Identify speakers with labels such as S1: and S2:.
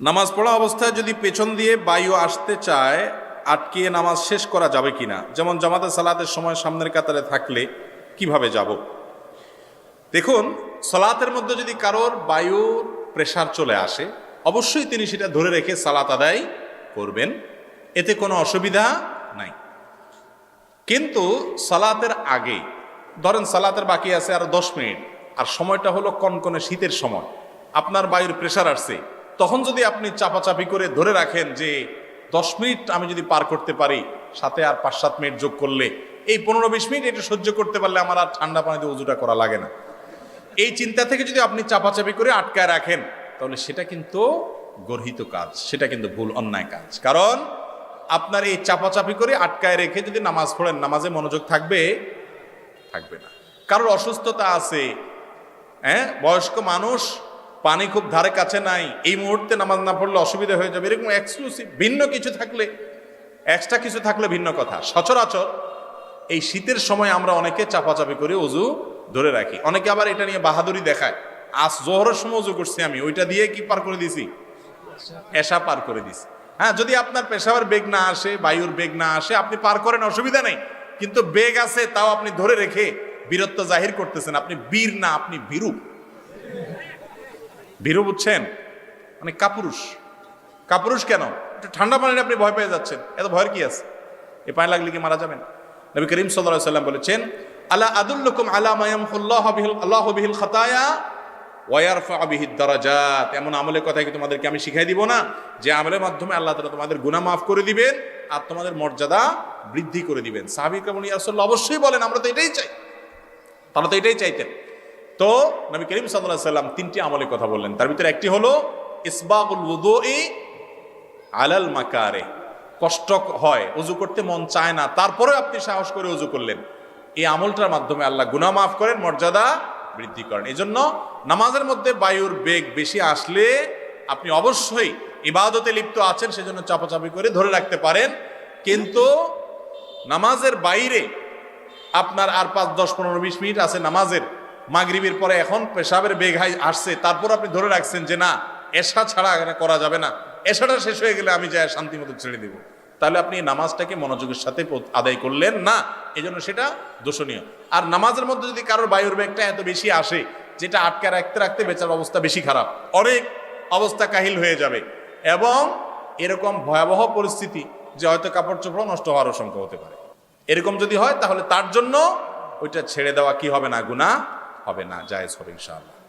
S1: নামাজ পড়া অবস্থায় যদি পেছন দিয়ে বায়ু আসতে চায়, আটকিয়ে নামাজ শেষ করা যাবে কিনা? যেমন জামাতে সালাতের সময় সামনের কাতারে থাকলে কীভাবে যাব? দেখুন, সালাতের মধ্যে যদি কারোর বায়ুর প্রেশার চলে আসে, অবশ্যই তিনি সেটা ধরে রেখে সালাত আদায় করবেন। এতে কোনো অসুবিধা নাই। কিন্তু সালাতের আগে, ধরেন সালাতের বাকি আছে আর দশ মিনিট, আর সময়টা হলো কনকনে শীতের সময়। আপনার বায়ুর প্রেশার আসছে তখন যদি আপনি চাপাচাপি করে ধরে রাখেন যে দশ মিনিট আমি যদি পার করতে পারি, সাথে আর পাঁচ সাত মিনিট যোগ করলে, এই পনেরো বিশ মিনিট এটা সহ্য করতে পারলে আমার আর ঠান্ডা পানিতে উজুটা করা লাগে না। এই চিন্তা থেকে যদি আপনি চাপাচাপি করে আটকায় রাখেন, তাহলে সেটা কিন্তু গর্হিত কাজ, সেটা কিন্তু ভুল, অন্যায় কাজ। কারণ আপনার এই চাপাচাপি করে আটকায় রেখে যদি নামাজ পড়েন, নামাজে মনোযোগ থাকবে থাকবে না। কারোর অসুস্থতা আছে হ্যাঁ বয়স্ক মানুষ পানি খুব ধারে কাছে নাই, এই মুহূর্তে নামাজ না পড়লে অসুবিধা হয়ে যাবে, এরকম এক্সক্লুসিভ ভিন্ন কিছু থাকলে এক্সট্রা কিছু থাকলে ভিন্ন কথা। সচরাচর এই শীতের সময় আমরা অনেকে চাপাচাপি করে অজু ধরে রাখি। অনেকে আবার এটা নিয়ে বাহাদুরি দেখায়, আজ জোহরের সময় অজু করছি আমি, ওইটা দিয়ে কি পার করে দিছি? এসা পার করে দিছি। হ্যাঁ যদি আপনার পেশাবার বেগ না আসে, বায়ুর বেগ না আসে, আপনি পার করেন, অসুবিধা নেই। কিন্তু বেগ আছে, তাও আপনি ধরে রেখে বীরত্ব জাহির করতেছেন, আপনি বীর না, আপনি ভীরু। ভীরু বুঝছেন? মানে কাপুরুষ। কাপুরুষ কেন? ঠান্ডা পানিতে আপনি ভয় পেয়ে যাচ্ছেন। এত ভয়ের কি আছে? এ পানি লাগলে কি মারা যাবেন? নবী করিম সাল্লাল্লাহু সাল্লাম বলেছেন, আলা আদুল্লুকুম আলা মায়াম বিহিল, আল্লাহ বিহিল খাতায়া ওয়ারফা বিহি দারাজাত এমন আমলের কথা কি তোমাদেরকে আমি শিখাই দিব না? যে আমলের মাধ্যমে আল্লাহ তাআলা তোমাদের গুনাহ মাফ করে দিবেন আর তোমাদের মর্যাদা বৃদ্ধি করে দিবেন। সাহাবিক বলি আসলে অবশ্যই বলেন, আমরা তো এটাই চাই। তারা তো এটাই চাইতেন। তো নবী করিম সাল্লাল্লাহু সাল্লাম তিনটি আমলের কথা বললেন। তার ভিতরে একটি হলো ইসবাগুল উযুই আলাল মাকারে। কষ্ট হয়, উজু করতে মন চায় না, তারপরেও আপনি সাহস করে উজু করলেন। এই আমলটার মাধ্যমে আল্লাহ গুনাহ মাফ করেন, মর্যাদা বৃদ্ধি করেন। এই জন্য নামাজের মধ্যে বায়ুর বেগ বেশি আসলে আপনি অবশ্যই ইবাদতে লিপ্ত আছেন, সেজন্য চাপাচাপি করে ধরে রাখতে পারেন। কিন্তু নামাজের বাইরে আপনার আর পাঁচ, দশ, পনেরো, বিশ মিনিট আছে নামাজের। মাগরিবের পরে এখন পেশাবের বেগ হাই আসছে, তারপর আপনি ধরে রাখছেন যে না, এশা ছাড়া এখানে করা যাবে না। এশাটা শেষ হয়ে গেলে আমি যাই শান্তি মতো ছেড়ে দেবো। তাহলে আপনি নামাজটাকে মনোযোগের সাথে আদায় করলেন না এই সেটা দোষণীয়। আর নামাজের মধ্যে যদি কারোর বায়ুর বেগটা এত বেশি আসে, যেটা আটকে রাখতে রাখতে বেচার অবস্থা বেশি খারাপ, অনেক অবস্থা কাহিল হয়ে যাবে। এবং এরকম ভয়াবহ পরিস্থিতি যে হয়তো কাপড় চোপড় নষ্ট হওয়ার আশঙ্কা হতে পারে। এরকম যদি হয়, তাহলে তার জন্য ওইটা ছেড়ে দেওয়া কি হবে না গুণা হবে না জায়েজ হবে ইনশাআল্লাহ।